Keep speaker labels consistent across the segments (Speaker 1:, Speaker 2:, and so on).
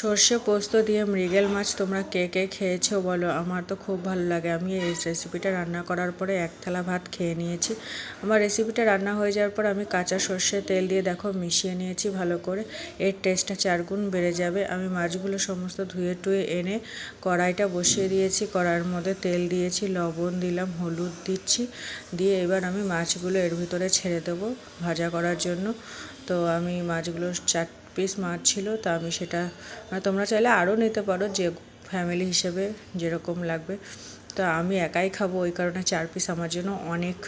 Speaker 1: সর্ষে পোস্ত দিয়ে মৃগেল মাছ তোমরা কে কে খেয়েছো বলো? আমার তো খুব ভালো লাগে। আমি এই রেসিপিটা রান্না করার পরে এক থালা ভাত খেয়ে নিয়েছি। আমার রেসিপিটা রান্না হয়ে যাওয়ার পর আমি কাঁচা সর্ষে তেল দিয়ে দেখো মিশিয়ে নিয়েছি ভালো করে। এর টেস্টটা চারগুণ বেড়ে যাবে। আমি মাছগুলো সমস্ত ধুয়ে টুয়ে এনে কড়াইটা বসিয়ে দিয়েছি। কড়াইয়ের মধ্যে তেল দিয়েছি, লবণ দিলাম, হলুদ দিচ্ছি। দিয়ে এবার আমি মাছগুলো এর ভিতরে ছেড়ে দেবো ভাজা করার জন্য। তো আমি মাছগুলো চার পিস মাছ ছিল, তা আমি সেটা মানে তোমরা চাইলে আরও নিতে পারো যে ফ্যামিলি হিসেবে যেরকম লাগবে। তো আমি একাই খাব, ওই কারণে চার পিস আমার জন্য অনেক।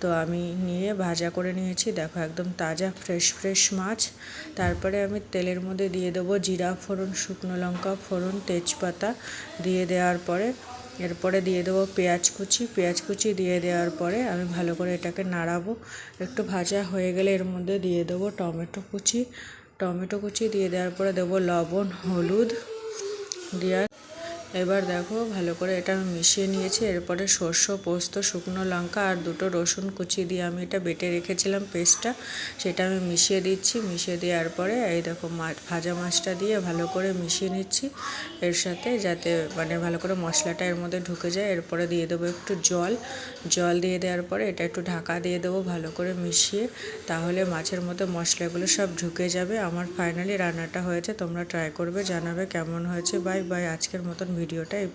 Speaker 1: তো আমি নিয়ে ভাজা করে নিয়েছি, দেখো একদম তাজা ফ্রেশ ফ্রেশ মাছ। তারপরে আমি তেলের মধ্যে দিয়ে দেবো জিরা ফোড়ন, শুকনো লঙ্কা ফোড়ন, তেজপাতা দিয়ে দেওয়ার পরে, এরপরে দিয়ে দেবো পেঁয়াজ কুচি। পেঁয়াজ কুচি দিয়ে দেওয়ার পরে আমি ভালো করে এটাকে নাড়াবো। একটু ভাজা হয়ে গেলে এর মধ্যে দিয়ে দেবো টমেটো কুচি। টমেটো কুচি দিয়ে দেওয়ার পরে দেবো লবণ হলুদ দেওয়ার এবার দেখো ভালো করে এটা আমি মিশিয়ে নিয়েছি। এরপরে সর্ষ, পোস্ত, শুকনো লঙ্কা আর দুটো রসুন কুচি দিয়ে আমি এটা বেটে রেখেছিলাম পেস্টটা। সেটা আমি মিশিয়ে দিচ্ছি। মিশিয়ে দেওয়ার পরে এই দেখো মাছ ভাজা মাছটা দিয়ে ভালো করে মিশিয়ে নিচ্ছি। এর সাথে যাতে মানে ভালো করে মশলাটা এর মধ্যে ঢুকে যায়। এরপরে দিয়ে দেবো একটু জল। জল দিয়ে দেওয়ার পরে এটা একটু ঢাকা দিয়ে দেবো ভালো করে মিশিয়ে। তাহলে মাছের মধ্যে মশলাগুলো সব ঢুকে যাবে। আমার ফাইনালি রান্নাটা হয়েছে। তোমরা ট্রাই করবে, জানাবে কেমন হয়েছে। Bye bye. আজকের মতন ভিডিওটা এই